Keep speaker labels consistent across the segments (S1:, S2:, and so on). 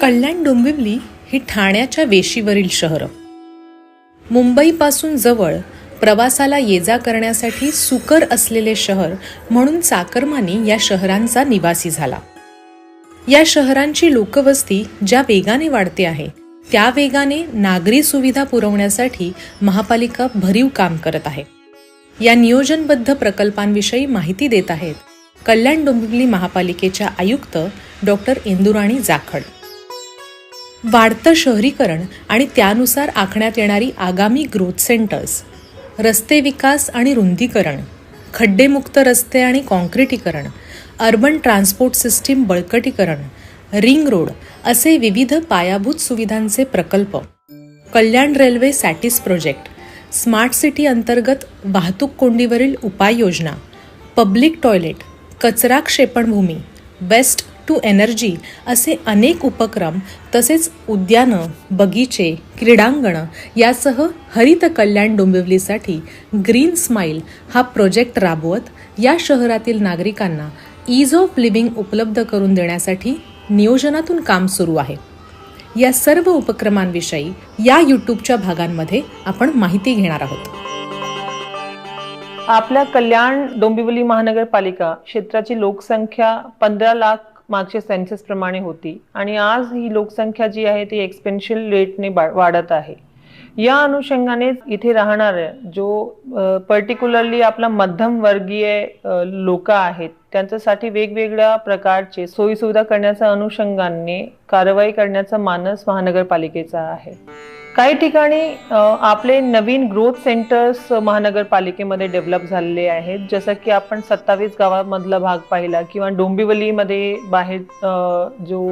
S1: कल्याण डोंबिवली ही ठाण्याच्या वेशीवरील शहरं. मुंबईपासून जवळ प्रवासाला ये जा करण्यासाठी सुकर असलेले शहर म्हणून चाकरमानी या शहरांचा निवासी झाला. या शहरांची लोकवस्ती ज्या वेगाने वाढते आहे त्या वेगाने नागरी सुविधा पुरवण्यासाठी महापालिका भरीव काम करत आहे. या नियोजनबद्ध प्रकल्पांविषयी माहिती देत आहेत कल्याण डोंबिवली महापालिकेच्या आयुक्त डॉक्टर इंदुराणी जाखड. वाढतं शहरीकरण आणि त्यानुसार आखण्यात येणारी आगामी ग्रोथ सेंटर्स रस्ते विकास आणि रुंदीकरण खड्डेमुक्त रस्ते आणि कॉन्क्रिटीकरण अर्बन ट्रान्सपोर्ट सिस्टीम बळकटीकरण रिंग रोड असे विविध पायाभूत सुविधांचे प्रकल्प Kalyan railway SATIS project smart city अंतर्गत वाहतूक कोंडीवरील उपाययोजना पब्लिक टॉयलेट कचरा क्षेपणभूमी वेस्ट टू एनर्जी असे अनेक उपक्रम तसेच उद्यानं बगीचे क्रीडांगणं यासह हरित कल्याण डोंबिवलीसाठी ग्रीन स्माईल हा प्रोजेक्ट राबवत या शहरातील नागरिकांना ईज ऑफ लिव्हिंग उपलब्ध करून देण्यासाठी नियोजनातून काम सुरू आहे. या सर्व उपक्रमांविषयी या यूट्यूबच्या भागांमध्ये आपण माहिती घेणार आहोत.
S2: आपल्या कल्याण डोंबिवली महानगरपालिका क्षेत्राची लोकसंख्या पंधरा लाख मागच्या सेन्सेसप्रमाणे होती. आणि आज ही लोकसंख्या जी आहे ती एक्सपेन्शियल रेटने वाढत आहे. या अनुषंगाने इथे राहणाऱ्या जो पर्टिक्युलरली आपला मध्यम वर्गीय लोक आहेत त्यांच्यासाठी वेगवेगळ्या प्रकारचे सोयीसुविधा करण्याच्या अनुषंगाने कारवाई करण्याचा मानस महानगरपालिकेचा आहे. काही ठिकाणी आपले नवीन ग्रोथ सेंटर्स महानगरपालिकेमध्ये डेव्हलप झालेले आहेत. जसं की आपण सत्तावीस गावामधला भाग पाहिला किंवा डोंबिवलीमध्ये बाहेर जो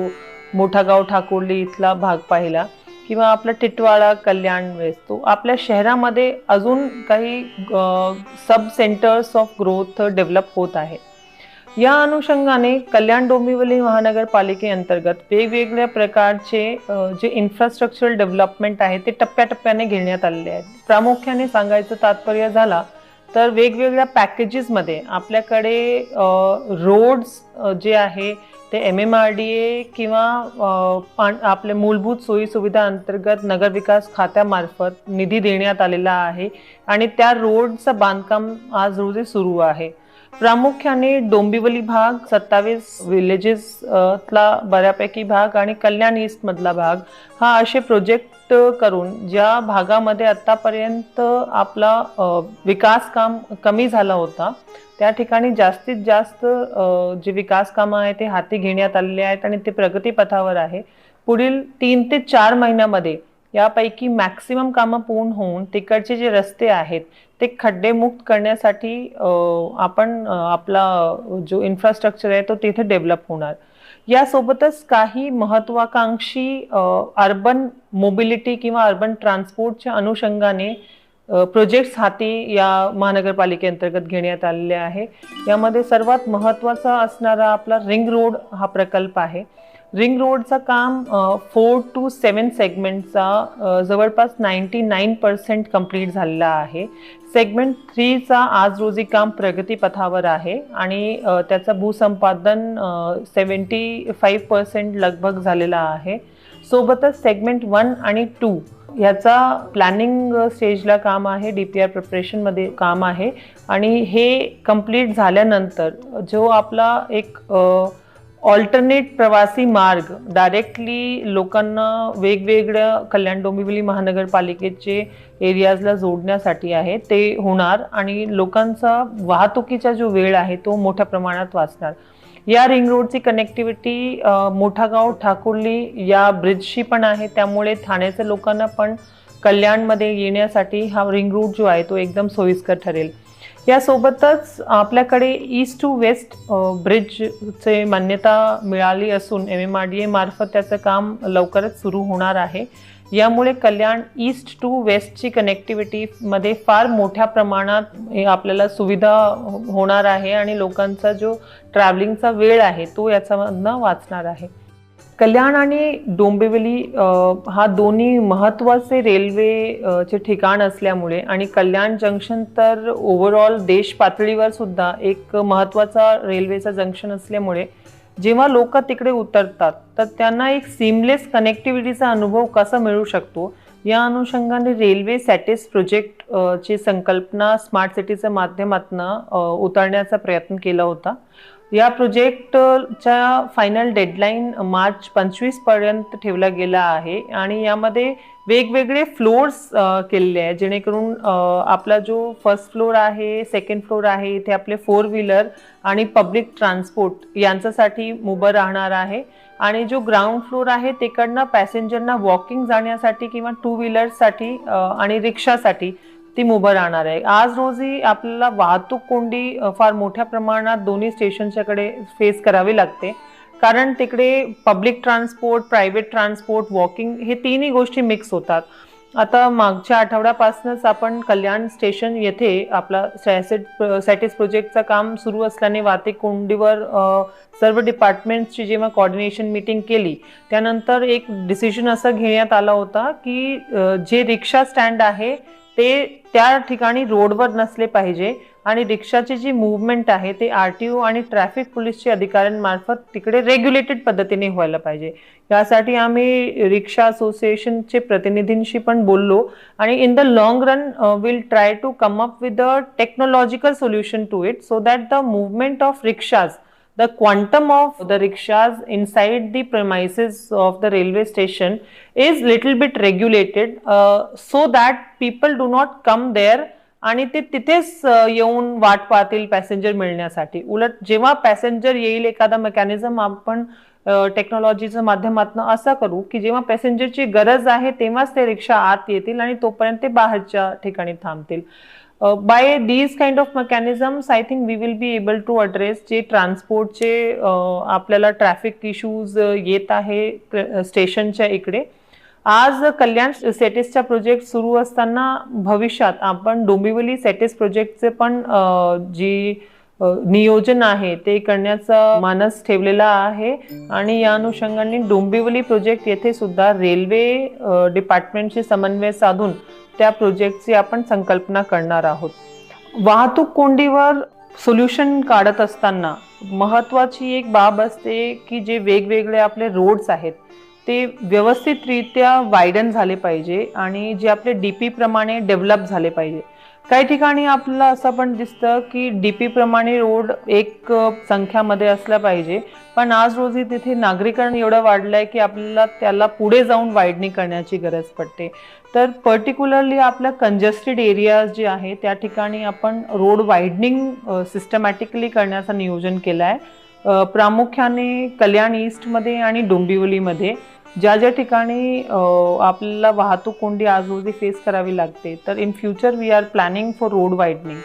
S2: मोठा गाव ठाकुर्ली इथला भाग पाहिला किंवा आपला टिटवाळा कल्याण वेस्ट तो आपल्या शहरामध्ये अजून काही sub centres of growth develop होत आहेत या अनुषंगाने कल्याण डोंबिवली महानगरपालिकेअंतर्गत वेगवेगळ्या प्रकारचे जे इन्फ्रास्ट्रक्चरल डेव्हलपमेंट आहे ते टप्प्याटप्प्याने घेण्यात आलेले आहेत. प्रामुख्याने सांगायचं तात्पर्य झाला तर वेगवेगळ्या पॅकेजेसमध्ये आपल्याकडे रोड्स जे आहे ते M M R D A किंवा आपले मूलभूत सोयीसुविधा अंतर्गत नगरविकास खात्यामार्फत निधी देण्यात आलेला आहे आणि त्या रोडचं बांधकाम आज रोजी सुरू आहे. प्रामुख्याने डोंबिवली भाग सत्तावीस विलेजेसला बऱ्यापैकी भाग आणि कल्याण ईस्टमधला भाग. हा असे प्रोजेक्ट करून ज्या भागामध्ये आतापर्यंत आपला विकास काम कमी झाला होता त्या ठिकाणी जास्तीत जास्त जे विकास कामं आहे ते हाती घेण्यात आलेले आहेत आणि ते प्रगतीपथावर आहे. पुढील तीन ते चार महिन्यामध्ये यापैकी मॅक्सिमम कामं पूर्ण होऊन तिकडचे जे रस्ते आहेत ते खड्डेमुक्त करण्यासाठी आपण आपला जो इन्फ्रास्ट्रक्चर आहे तो तिथे डेव्हलप होणार. यासोबतच काही महत्वाकांक्षी अर्बन मोबिलिटी किंवा अर्बन ट्रान्सपोर्टच्या अनुषंगाने प्रोजेक्ट्स हाती या महानगरपालिकेअंतर्गत घेण्यात आलेले आहे. यामध्ये सर्वात महत्त्वाचा असणारा आपला रिंग रोड हा प्रकल्प आहे. रिंग रोडचं काम फोर टू सेवन सेगमेंटचा जवळपास नाईन्टी नाईन पर्सेंट कंप्लीट झालेला आहे. सेगमेंट थ्रीचा आज रोजी काम प्रगतीपथावर आहे आणि त्याचं भूसंपादन सेवन्टी फाईव्ह पर्सेंट लगभग झालेला आहे. सोबतच सेगमेंट वन आणि टू ह्याचा प्लॅनिंग स्टेजला काम आहे डी पी आर प्रिपरेशनमध्ये काम आहे. आणि हे कंप्लीट झाल्यानंतर जो आपला एक ऑल्टरनेट प्रवासी मार्ग डायरेक्टली लोकांना वेगवेगळ्या कल्याण डोंबिवली महानगरपालिकेचे एरियाजला जोडण्यासाठी आहे ते होणार आणि लोकांचा वाहतुकीचा जो वेळ आहे तो मोठ्या प्रमाणात वाचणार. या रिंग रोडची कनेक्टिव्हिटी मोठागाव ठाकुर्ली या ब्रिजशी पण आहे त्यामुळे ठाण्याच्या लोकांना पण कल्याणमध्ये येण्यासाठी हा रिंग रोड जो आहे तो एकदम सोयीस्कर ठरेल. यासोबतच आपल्याकडे ईस्ट टू वेस्ट ब्रिजचे मान्यता मिळाली असून M M R D A मार्फत त्याचं काम लवकरच सुरू होणार आहे. यामुळे कल्याण ईस्ट टू वेस्टची कनेक्टिव्हिटीमध्ये फार मोठ्या प्रमाणात आपल्याला सुविधा होणार आहे आणि लोकांचा जो ट्रॅव्हलिंगचा वेळ आहे तो याच्यामधनं वाचणार आहे. कल्याण आणि डोंबिवली हा दोन्ही महत्त्वाचे रेल्वेचे ठिकाण असल्यामुळे आणि कल्याण जंक्शन तर ओव्हरऑल देश पातळीवर सुद्धा एक महत्त्वाचा रेल्वेचा जंक्शन असल्यामुळे जेव्हा लोक तिकडे उतरतात तर त्यांना एक सिमलेस कनेक्टिव्हिटीचा अनुभव कसा मिळू शकतो? या अनुषंगाने रेल्वे सॅटेस प्रोजेक्ट ची संकल्पना स्मार्ट सिटीच्या माध्यमातून उतरण्याचा प्रयत्न केला होता. या प्रोजेक्टच्या फायनल डेडलाईन मार्च पंचवीसपर्यंत ठेवला गेला आहे आणि यामध्ये वेगवेगळे फ्लोअर्स केलेले आहे जेणेकरून आपला जो फर्स्ट फ्लोअर आहे सेकंड फ्लोअर आहे इथे आपले फोर व्हीलर आणि पब्लिक ट्रान्सपोर्ट यांच्यासाठी उभं राहणार आहे. आणि जो ग्राउंड फ्लोअर आहे तिकडनं पॅसेंजरना वॉकिंग जाण्यासाठी किंवा टू व्हीलरसाठी आणि रिक्षासाठी ती उभं राहणार आहे. आज रोजी आपल्याला वाहतूक कोंडी फार मोठ्या प्रमाणात दोन्ही स्टेशनच्याकडे फेस करावी लागते. कारण तिकडे public transport private transport walking हे तिन्ही गोष्टी मिक्स होतात. आता मागच्या आठवड्यापासूनच आपण कल्याण स्टेशन येथे आपला सॅसेट सॅटिस प्रोजेक्टचं काम सुरू असल्याने वाहतूक कोंडीवर सर्व डिपार्टमेंट्सची जेव्हा कॉर्डिनेशन मीटिंग केली त्यानंतर एक डिसिजन असं घेण्यात आला होता की जे रिक्षा स्टँड आहे ते त्या ठिकाणी रोडवर नसले पाहिजे आणि रिक्षाची जी मुवमेंट आहे ते आर टी ओ आणि ट्रॅफिक पोलीसच्या अधिकाऱ्यांमार्फत तिकडे रेग्युलेटेड पद्धतीने व्हायला पाहिजे. यासाठी आम्ही रिक्षा असोसिएशनचे प्रतिनिधींशी पण बोललो आणि in the long run will try to come up with a technological solution to it so that the movement of rickshaws the quantum of the rickshaws inside the premises of the railway station is little bit regulated uh, so that people do not come there आणि ते तिथेच uh, येऊन वाट पाहतील passenger मिळण्यासाठी. उलट जेव्हा passenger येईल एखादा मेकॅनिझम आपण uh, टेक्नॉलॉजीच्या माध्यमातून असं करू की जेव्हा पॅसेंजरची गरज आहे तेव्हाच ते रिक्षा आत येतील आणि तोपर्यंत ते बाहेरच्या ठिकाणी थांबतील. By these kind of mechanisms I think we will be able to address जे ट्रान्सपोर्टचे आपल्याला ट्रॅफिक इश्यूज येत आहे स्टेशनच्या इकडे. आज कल्याण सेटिसचा प्रोजेक्ट सुरू असताना भविष्यात आपण डोंबिवली सेटिस प्रोजेक्टचे पण जी नियोजन आहे ते करण्याचा मानस ठेवलेला आहे. आणि या अनुषंगाने डोंबिवली प्रोजेक्ट येथे सुद्धा रेल्वे डिपार्टमेंटशी समन्वय साधून त्या प्रोजेक्टची आपण संकल्पना करणार आहोत. वाहतूक कोंडीवर सोल्युशन काढत असताना महत्वाची एक बाब असते की जे वेगवेगळे आपले रोड्स आहेत ते व्यवस्थितरित्या वायडन झाले पाहिजे आणि जे आपले डी प्रमाणे डेव्हलप झाले पाहिजे. काही ठिकाणी आपल्याला असं पण दिसतं की डीपी प्रमाणे रोड एक संख्यामध्ये असला पाहिजे. पण आज रोजी तिथे नागरीकरण एवढं वाढलं आहे की आपल्याला त्याला पुढे जाऊन वाईडनिंग करण्याची गरज पडते. तर पर्टिक्युलरली आपल्या कंजेस्टेड एरियाज जे आहे त्या ठिकाणी आपण रोड वाईडनिंग सिस्टमॅटिकली करण्याचं नियोजन केलं आहे प्रामुख्याने कल्याण ईस्टमध्ये आणि डोंबिवलीमध्ये. ज्या ज्या ठिकाणी आपल्याला वाहतूक कोंडी आज फेस करावी लागते तर in future we are planning for road widening